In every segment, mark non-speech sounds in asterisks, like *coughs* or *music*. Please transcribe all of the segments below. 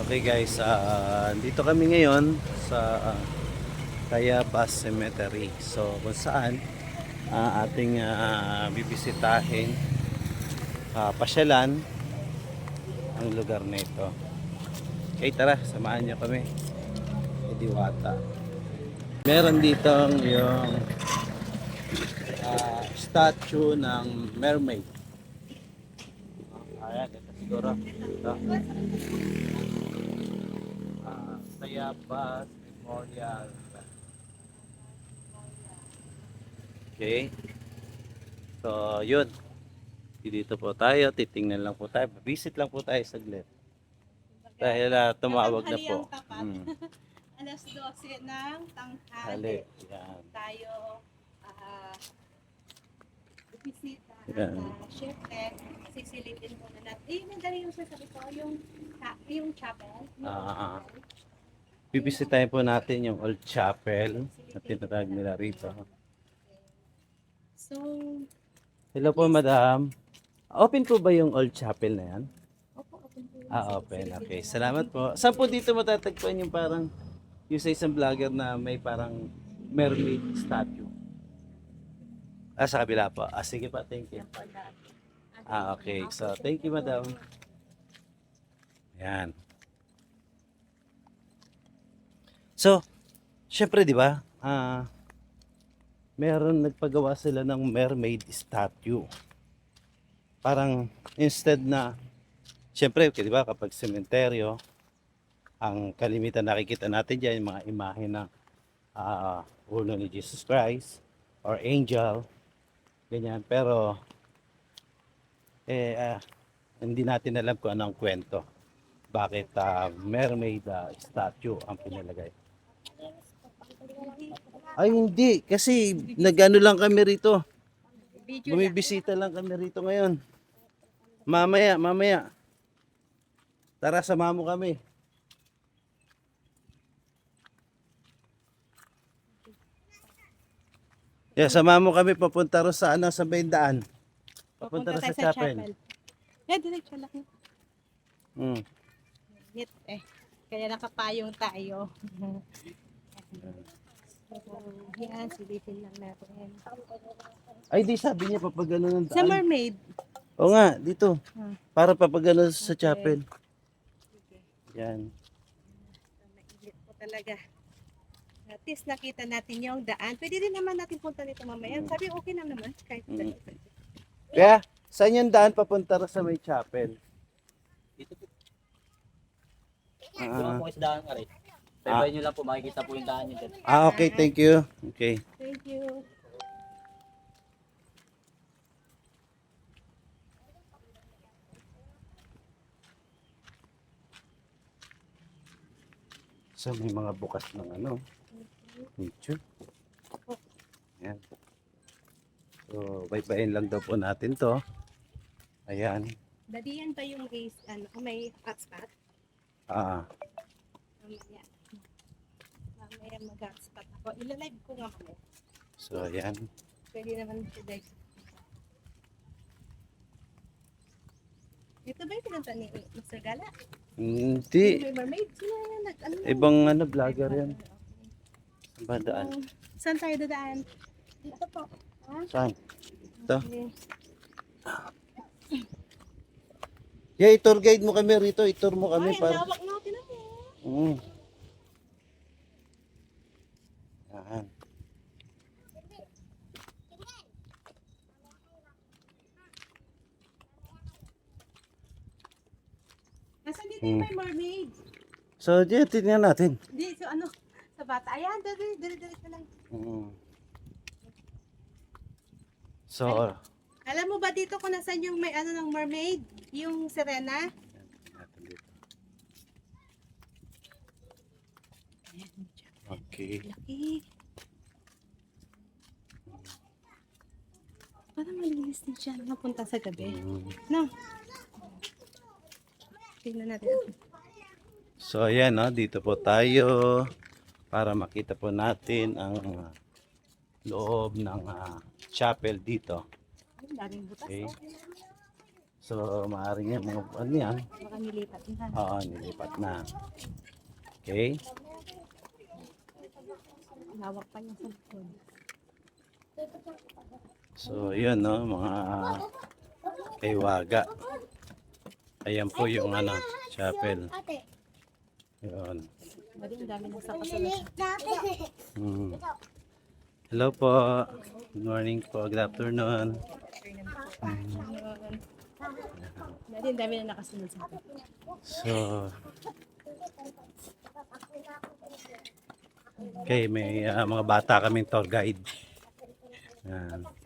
Okay guys, ah, dito kami ngayon sa uh, Tayabas Cemetery. So kung saan ah, ating ah, bibisitahin, ah, pasyalan ang lugar na ito. Okay tara, samahan niyo kami. Kay Diwata. Meron dito yung ah, statue ng mermaid. Ayan, ito siguro. Ito. Ah, Tayabas Memorial. Okay. So, yun. Dito po tayo. Titingnan lang po tayo. Visit lang po tayo saglit. Dahil ah, tumawag na po. Hmm. *laughs* Alas 12 ng Hali. tanghali. Yan. Tayo ah bisita. At uh, syempre, sisilipin muna natin. Eh, madali yung sasabi ko, yung, yung chapel. Yung Ah, ah, ah. chapel. Bibisitahin po natin yung Old Chapel na tinatawag nila rito. So, Hello po, madam. Open po ba yung Old Chapel na yan? opo, open po. Ah, open. Okay. Salamat po. Saan po dito matatagpuan yung parang yung sa isang vlogger na may parang mermaid statue? Ah, sa kabila po. Ah, sige pa. Thank you. Ah, okay. So, thank you, madam. Yan. So, syempre, di ba? Ah, meron nagpagawa sila ng mermaid statue. Parang instead na syempre, di ba, kapag sementeryo, ang kalimitan nakikita natin diyan mga imahe ng ah, ulo ni Jesus Christ or angel, ganyan. Pero eh ah, hindi natin alam kung anong kwento. Bakit ah, mermaid ah, statue ang pinalagay. Ay hindi, kasi nagano lang kami rito. Bumibisita lang kami rito ngayon. Mamaya, mamaya. Tara, sama mo kami. Yeah, sama mo kami papunta ro sa ano sa Baindaan. Papunta ro tayo sa chapel. Yeah, diretso lang. Mm. Hit eh. Kaya nakapayong tayo. Yan, silipin lang natin. Ay, di sabi niya papagano ng Sa daan. mermaid. Oo nga, dito. Hmm. Para papagano sa Okay. chapel. Yan. Nainit po talaga. At least nakita natin yung daan. Pwede din naman natin punta dito mamaya. Mm. Sabi okay lang naman. Kahit Mm. dito. Kaya, saan yung daan papunta ro sa may chapel? Dito po. Ah, Yung po isdaan ka rin. Pabay nyo lang po, makikita po yung daan nyo dyan. ah, okay, thank you. Okay. Thank you. So, may mga bukas ng ano, YouTube. Ayan. So, baybayin lang daw po natin to. Ayan. Daddy, yan ba yung race, ano, may hotspot? Ah, Mamaya. Mamaya mag-hotspot ako. Ilalive ko nga po. so, ayan. Pwede naman po guys. Ito ba yung pinunta ni Mr. Gala? Hindi. May mermaid? Sino? Nag, ano? Ibang ano, vlogger yan. Bandaan. Oh, saan tayo dadaan? Ito po. Ha? Saan? Ito? Okay. Yeah, i-tour guide mo kami rito. I-tour mo kami Ay, ang para... lawak nga. Tinan mo. Mm. Yan. Nasaan dito yung may mermaid? So, tingnan natin. Hindi, so ano? Sa bata. Ayan, dali, dali, dali ka lang. Mm. So, Alam mo ba dito kung nasaan yung may ano ng mermaid? Yung dito. Okay. Laki. Parang malinis din siya napunta sa gabi. Mm. No? Tingnan natin. So, ayan, no? dito po tayo para makita po natin ang uh, loob ng uh, chapel dito. Ay, daming butas. Okay. oh. So, maaaring yan, mga ano yan. Baka nilipat na. Oo, nilipat na. Okay? Hawak pa niya sa likod. So, yun, no, mga kaywaga. Ayan po yung ano, chapel. Yun. Mm. Hello po. Good morning po. Good afternoon. Ang dami na nakasunod sa. So, okay, may ah, mga bata kaming tour guide. Yan.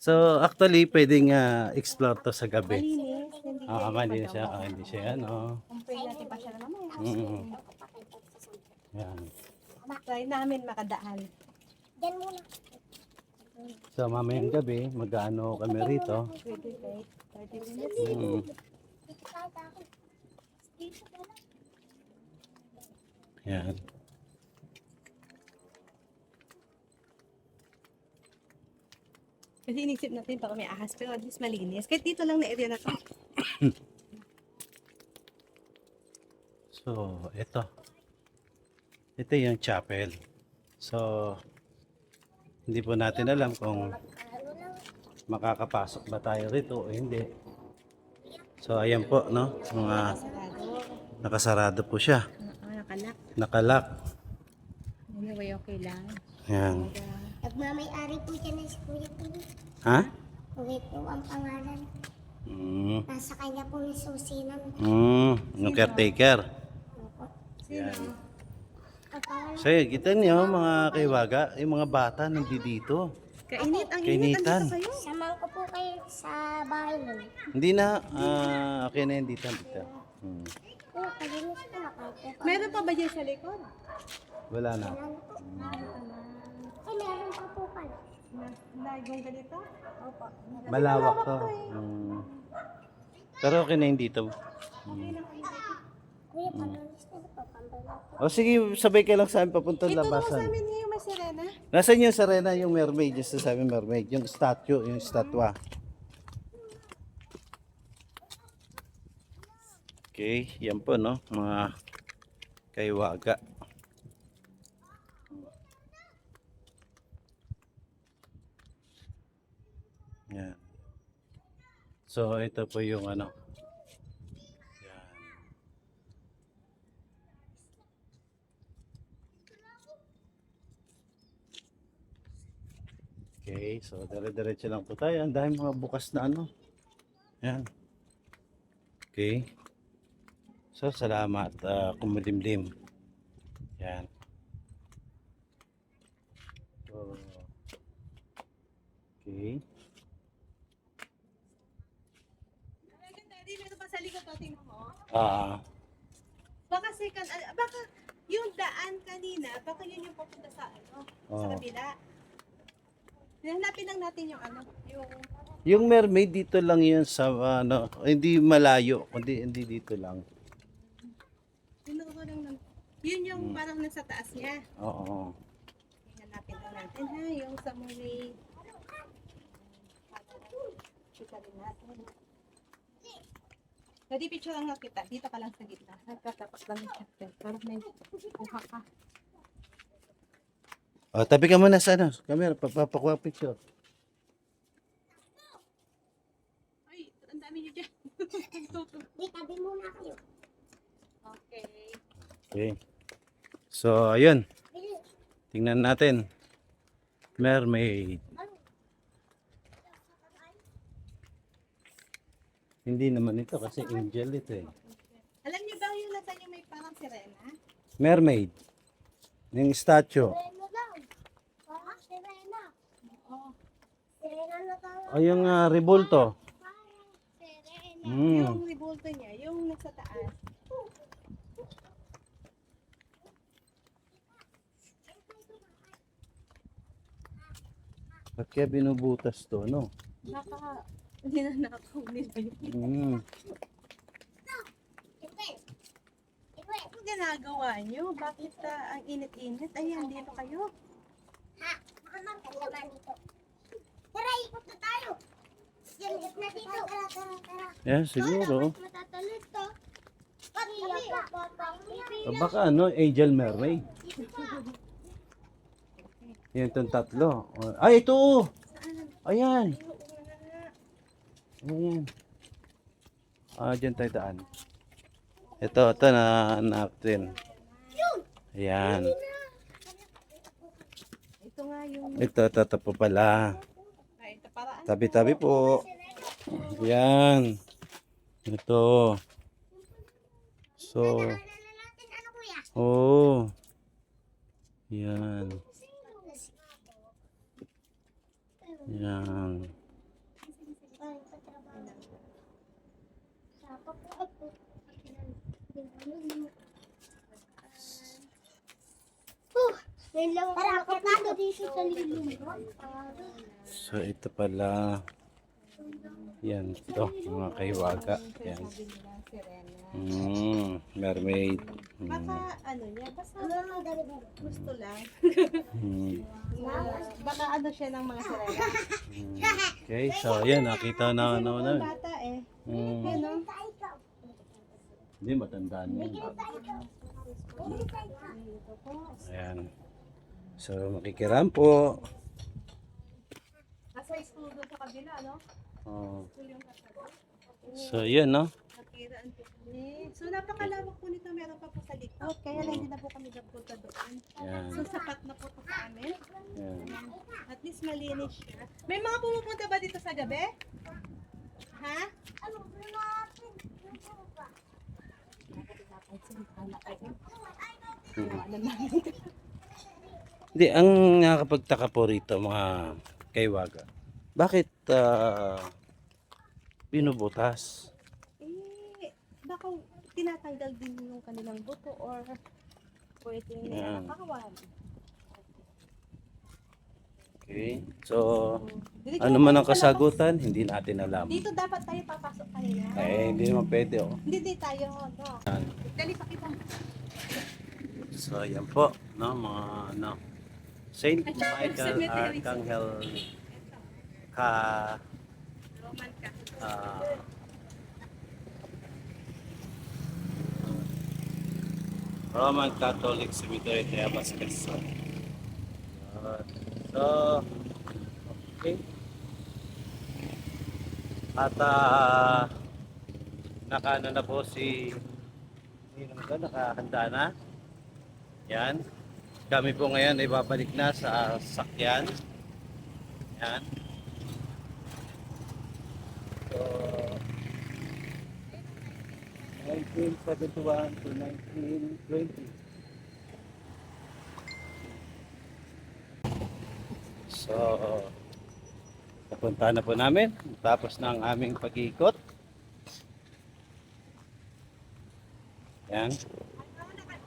So, actually, pwedeng ah, explore to sa gabi. Malinis, hindi Ah, hindi siya, ah, hindi siya, ano. Compare natin pa siya na mamaya. Mm. Yan. Try namin makadaan. So, mamayang gabi, mag-ano kami rito. Pwede kahit 30 minutes. Mm. Yan. Kasi inisip natin baka may ahas, pero at least malinis. Kahit dito lang na area na to. *coughs* So, ito. Ito yung chapel. So, hindi po natin alam kung makakapasok ba tayo rito o hindi. So, ayan po, no? Mga Sarado. nakasarado po siya. Nakalak. Nakalak. Anyway, okay lang. Yan. Nagmamay-ari po siya ng Kuya Pili. Ha? Kuya po ang pangalan. Mm. Nasa kanya po yung susinan. Mm. Yung caretaker. Yan. Ang pangalan, So, yun, kita niyo, mga kaiwaga, yung mga bata nandito. Kainit, ang init. Kainitan. Andito kayo. samahan ko po kayo sa bahay nun. Hindi na, ah, okay na yun dito. dito. Hmm. Oo, kalinis po na po. Meron pa ba dyan sa likod? Wala na. Po? Ay, meron. Lagong ganito? Opo. Malawak to. Hmm. Pero okay na yun dito. Kuya, panalis na po. O sige, sabay ka lang sa amin papunta Ito naman sa labasan. amin yung may sirena. Nasaan yung Serena, yung mermaid, yung sasabi mermaid, yung statue, yung statwa. Okay, yan po no, mga kaiwaga. Yan. So, ito po yung ano. Yan. Okay, so dire-diretso lang po tayo. Ang dami mga bukas na ano. Yan. Okay. So, salamat. Uh, kumudimdim. Yan. So, okay. Daddy, meron pa sa likod to, tingnan mo. Ah, Baka second, ah, baka yung daan kanina, baka yun yung papunta sa ano, sa Oo. kabila. Hanapin lang natin yung ano, yung yung mermaid dito lang yun sa ano, hindi malayo, kundi hindi dito lang. tinuro lang ng, yun yung parang nasa taas niya. Oo. Hanapin lang natin ha, yung sa muli. Kita rin natin. Daddy, picture lang lang kita. Dito ka lang sa gitna. Nagkatapat lang yung chapter. Parang may kuha ka. Oh, tabi ka muna sa ano, camera, papakuha picture. Ay, ang dami niyo dyan. *laughs* Di, tabi muna kayo. okay. Okay. So, ayun. Tingnan natin. Mermaid. Hindi naman ito kasi angel ito eh. Alam niyo ba yung nasa niyo may parang sirena? Mermaid. Yung statue. Sirena lang. Ah, sirena. Oo. Sirena na tayo. O yung uh, rebulto. Sirena. Mm. Yung ribulto niya, yung nasa taas. Ba't kaya binubutas to, no? Naka, hindi na nakakaulit. Mm. Ano ginagawa niyo? Bakit ah, ang init-init? Ayan, dito kayo. Ha? Maganda naman ito. Tara, ikot na tayo. Matalagit na dito. Tara, tara, tara. Yan, siguro. Matatalot to. Iyak pa, papa. O baka ano, Angel Mermaid. Yan itong tatlo. O, Ay, ito! Ayan. Ayan. Ah, dyan tayo daan. Ito, ito na natin. Ayan. Ito nga yung... Ito, ito, ito po pala. Paraan. Tabi-tabi po. Ayan. Ito. So, Ano natin, ano kuya? oh. Yan. Yan. Tara, kapatid dito sa lilong. So, ito pala. Yan, ito. Mga kaiwaga. Yan. Mm, mermaid. Mm, Baka ano niya, basta gusto lang. mm. Baka ano siya ng mga sirena. Okay, so yan, nakita na ano na. Yung bata eh. Mm, Yan o. hindi, matandaan yun. Ayan. So, makikiram po. Nasa school doon sa kabila, no? Oh. So, yan, no? Nakiraan po kami. So, napakalawak po nito. Meron pa po sa likod. Kaya lang hindi na po kami napunta doon. Yan. So, sapat na po ito sa amin. yan. At least malinis siya. May mga pumupunta ba dito sa gabi? Ha? Hindi, ang nakakapagtaka po rito, mga kaiwaga. Bakit ah, binubutas? Eh, baka tinatanggal din yung kanilang buto or pwedeng Yan. nakakawan. Okay. So, Diretso ano man ang kasagutan, hindi natin alam. Dito dapat tayo papasok kanina. Eh, hindi naman pwede, oh. Hindi, di tayo. No. Yan. Dali, pakita. So, yan po, no, mga, no. Saint Michael cemetery. Ka, Roman ka. ah, Roman Catholic Cemetery de Abascal. So, okay. At uh, nakaano na po si Ninong doon, nakahanda na. Yan. Kami po ngayon ay babalik na sa sakyan. Yan. So, 1971 to 1920. So, napunta na po namin. Tapos na ang aming pag-iikot. Yan.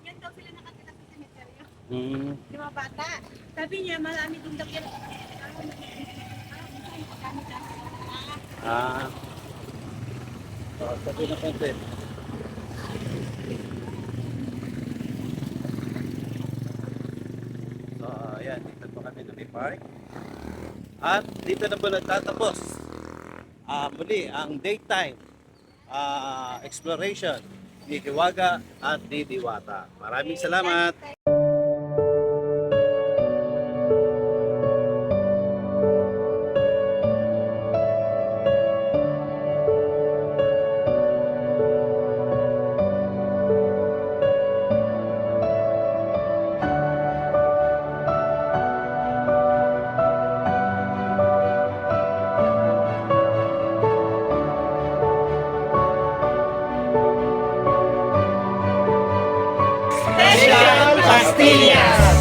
Yan daw sila nakatira sa cemetery. Hmm. Yung mga bata. Sabi niya, marami din daw yan. Ah. So, sabi na konti. So, ayan, dito po kami na may park. At dito na po nagtatapos ah muli ang daytime ah exploration ni Hiwaga at ni Diwata. Maraming salamat! Pastillas!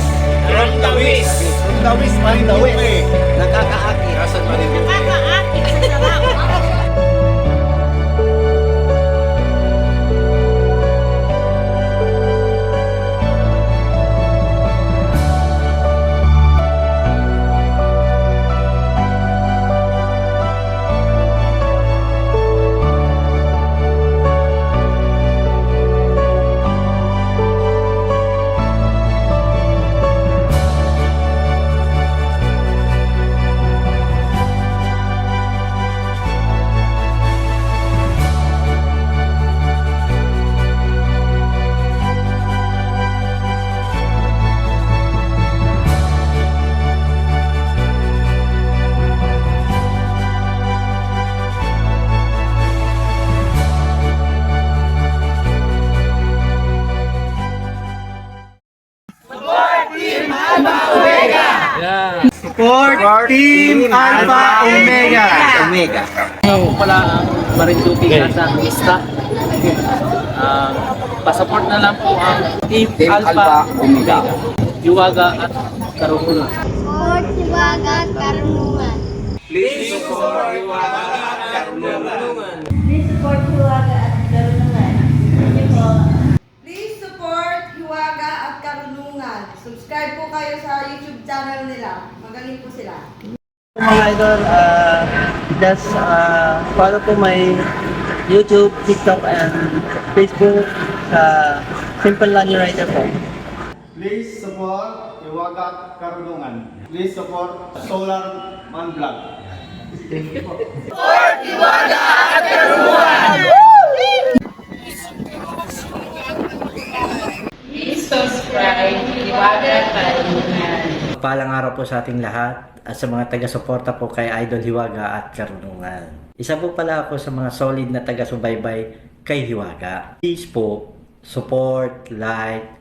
From the West! From the West, Marinduque! Nakakaaki! Kasan Marinduque? Kakaakit sa sarap. Omega. Ako pala ang Marinduque nasa lista. Ah, pasaport na lang po ang Team, Team Alpha, Alpha Omega. Iwaga at Karungulan. Sport, hiwaga, karunungan. Please support Hiwaga at Karunungan. Subscribe po kayo sa YouTube channel nila. Magaling po sila. Mga idol, uh, just uh, follow po my YouTube, TikTok, and Facebook sa Simple Lunny Rider po. Please support Iwagat Karunungan. Please support Solar Man Vlog. Palang araw po sa ating lahat at sa mga taga-suporta po kay Idol Hiwaga at Karunungan. Isa po pala ako sa mga solid na taga-subaybay kay Hiwaga. Please po, support, like,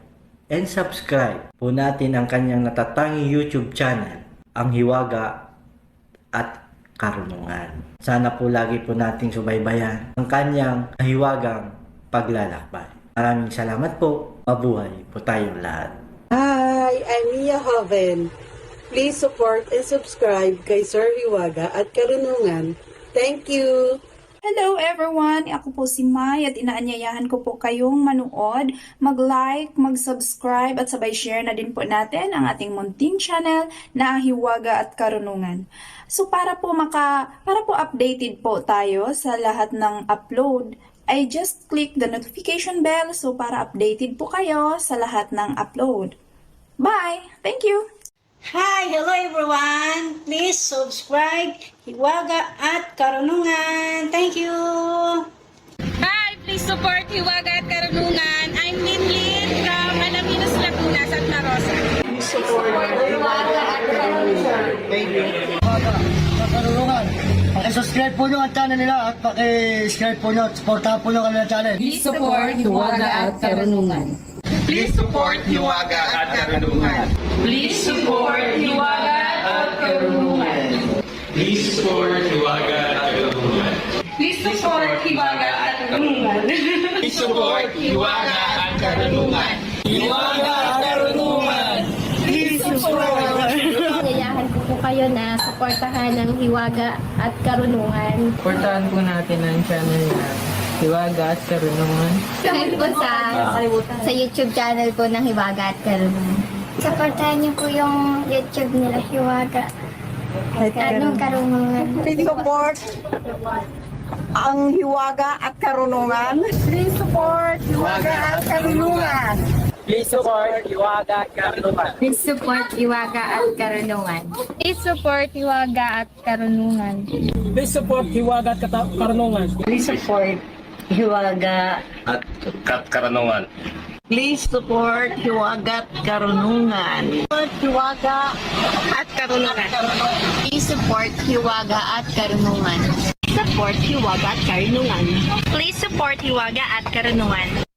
and subscribe po natin ang kanyang natatanging YouTube channel, ang Hiwaga at Karunungan. Sana po lagi po nating subaybayan ang kanyang hiwagang paglalakbay. Maraming salamat po. Mabuhay po tayong lahat. I'm Mia Hoven. Please support and subscribe kay Sir Hiwaga at Karunungan. Thank you! Hello everyone! Ako po si Mai at inaanyayahan ko po kayong manood, mag-like, mag-subscribe at sabay share na din po natin ang ating munting channel na Hiwaga at Karunungan. So para po maka para po updated po tayo sa lahat ng upload, ay just click the notification bell so para updated po kayo sa lahat ng upload. Bye! Thank you! Hi! Hello everyone! Please subscribe Hiwaga at Karunungan. Thank you! Hi! Please support Hiwaga at Karunungan. I'm Lin Lin from Alaminos, Laguna, Santa Rosa. Karunungan, pakisubscribe po nyo ang channel nila at pakisubscribe po nyo at supportahan po nyo kanilang channel. Please support Hiwaga at Karunungan. Please support Hiwaga at Karunungan. Yayahan ko po kayo na suportahan ng hiwaga at karunungan. Supportahan po natin ang channel na Hiwaga at Karunungan. Kahit po sa, sa YouTube channel po ng hiwaga at karunungan. Supportahan niyo po yung YouTube nila, hiwaga. Anong karunungan? Please support ang Hiwaga at Karunungan. Please support Hiwaga at Karunungan. Please support Iwaga at Karunungan. Please support hiwaga at karunungan. Please support hiwaga at karunungan. Please support Iwaga at Karunungan. Please support Hiwaga At Karunungan. Please support Hiwaga at Karunungan. Support Hiwaga at Karunungan. Please support hiwaga at karunungan. Support hiwaga at karunungan. Please support hiwaga at karunungan.